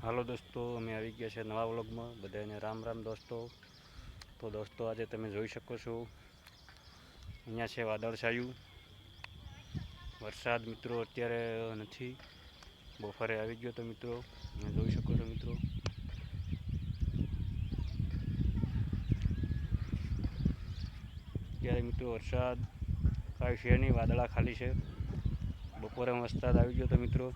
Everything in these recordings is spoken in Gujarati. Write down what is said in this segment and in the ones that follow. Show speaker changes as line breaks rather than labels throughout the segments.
હાલો દોસ્તો, અમે આવી ગયા છે નવા વ્લોગમાં. બધાને રામ રામ દોસ્તો. તો દોસ્તો, આજે તમે જોઈ શકો છો, અહીંયા છે વાદળછાયું વરસાદ મિત્રો અત્યારે નથી. બપોરે આવી ગયો તો મિત્રો જોઈ શકો છો મિત્રો. અત્યારે મિત્રો વરસાદ, કાંઈ છે નહીં, વાદળા ખાલી છે. બપોરે વરસાદ આવી ગયો તો મિત્રો.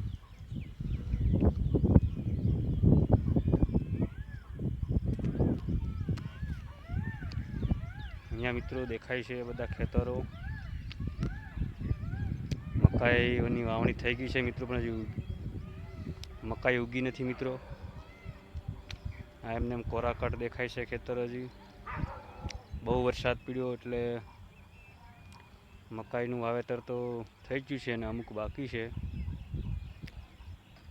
અહીંયા મિત્રો દેખાય છે બધા ખેતરો. મકાઈની વાવણી થઈ ગઈ છે મિત્રો, પણ હજુ મકાઈ ઉગી નથી મિત્રો. આ એમને એમ કોરાકટ દેખાય છે ખેતર હજી. બહુ વરસાદ પડ્યો એટલે મકાઈનું વાવેતર તો થઈ ગયું છે અને અમુક બાકી છે.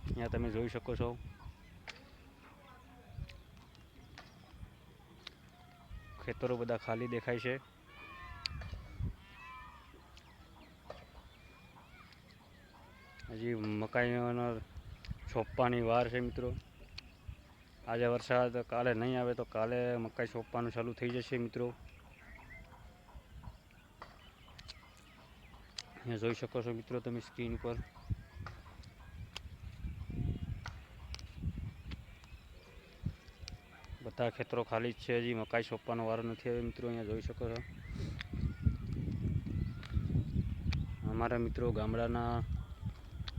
અહીંયા તમે જોઈ શકો છો. ખેતરો બધા ખાલી દેખાય છે. હજી મકાઈના છોપવાની વાર છે મિત્રો. આજે વરસાદ કાલે નહીં આવે તો કાલે મકાઈ છોપવાનું ચાલુ થઈ જશે મિત્રો. અહીંયા જોઈ શકો છો મિત્રો તમે સ્ક્રીન પર બધા ખેતરો ખાલી જ છે, હજી મકાઈ સોંપવાનો વારો નથી આવ્યો. મિત્રો, અહીંયા જોઈ શકો છો. અમારા મિત્રો ગામડાના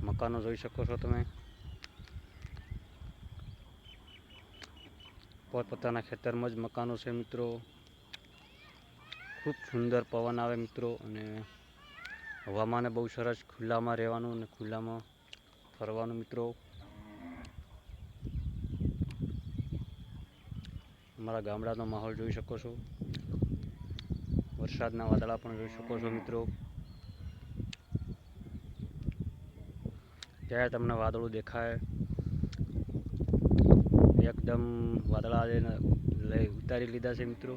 મકાનો જોઈ શકો છો તમે. પોતપોતાના ખેતરમાં જ મકાનો છે, મિત્રો. ખૂબ સુંદર પવન આવે, મિત્રો, અને હવામાને બહુ સરસ ખુલ્લામાં રહેવાનું અને ખુલ્લામાં ફરવાનું, મિત્રો. અમારા ગામડાનો માહોલ જોઈ શકો છો. વરસાદના વાદળા પણ જોઈ શકો છો મિત્રો. ત્યારે તમને વાદળો દેખાય. એકદમ વાદળા લઈ ઉતારી લીધા છે મિત્રો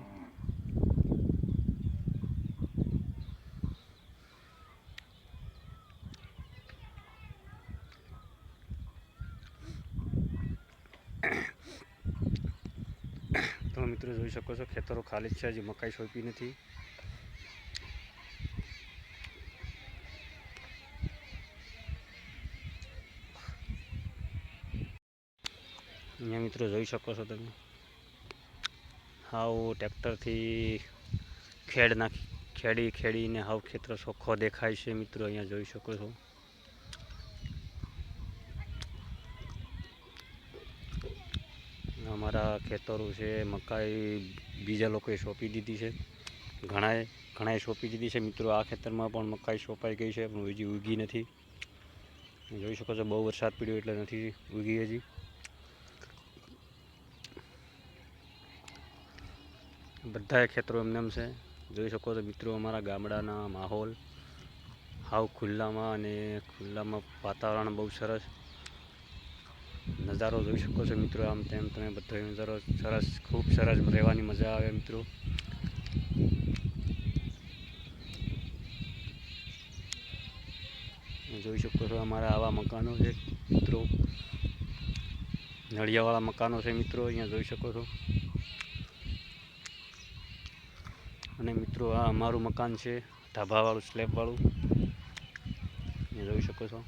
તો મિત્રો જોઈ શકો છો, ખેતરો ખાલી છે, હજી મકાઈ સોંપી નથી. અહીંયા મિત્રો જોઈ શકો છો તમે. હાવ ટ્રેક્ટરથી ખેડ નાખી, ખેડી ખેડીને હાવ ખેતર ચોખ્ખો દેખાય છે મિત્રો, અહીંયા જોઈ શકો છો. અમારા ખેતરો છે, મકાઈ બીજા લોકોએ સોંપી દીધી છે. ઘણાએ ઘણાએ સોંપી દીધી છે. મિત્રો, આ ખેતરમાં પણ મકાઈ સોંપાઈ ગઈ છે, પણ હજી ઉગી નથી. જોઈ શકો છો, બહુ વરસાદ પડ્યો એટલે નથી ઉગી હજી. બધાએ ખેતરો એમને એમ છે. જોઈ શકો છો, મિત્રો, અમારા ગામડાના માહોલ. હાવ ખુલ્લામાં અને ખુલ્લામાં વાતાવરણ બહુ સરસ. નજારો જોઈ શકો છો મિત્રો, આમ તેમ તમે બધો નજારો સરસ, ખૂબ સરસ રહેવાની મજા આવે મિત્રો. જોઈ શકો છો અમારા આવા મકાનો છે મિત્રો. નળિયાવાળા મકાનો છે મિત્રો, અહીંયા જોઈ શકો છો. અને મિત્રો આ અમારું મકાન છે, ધાબાવાળું, સ્લેબવાળું. અહીંયા જોઈ શકો છો.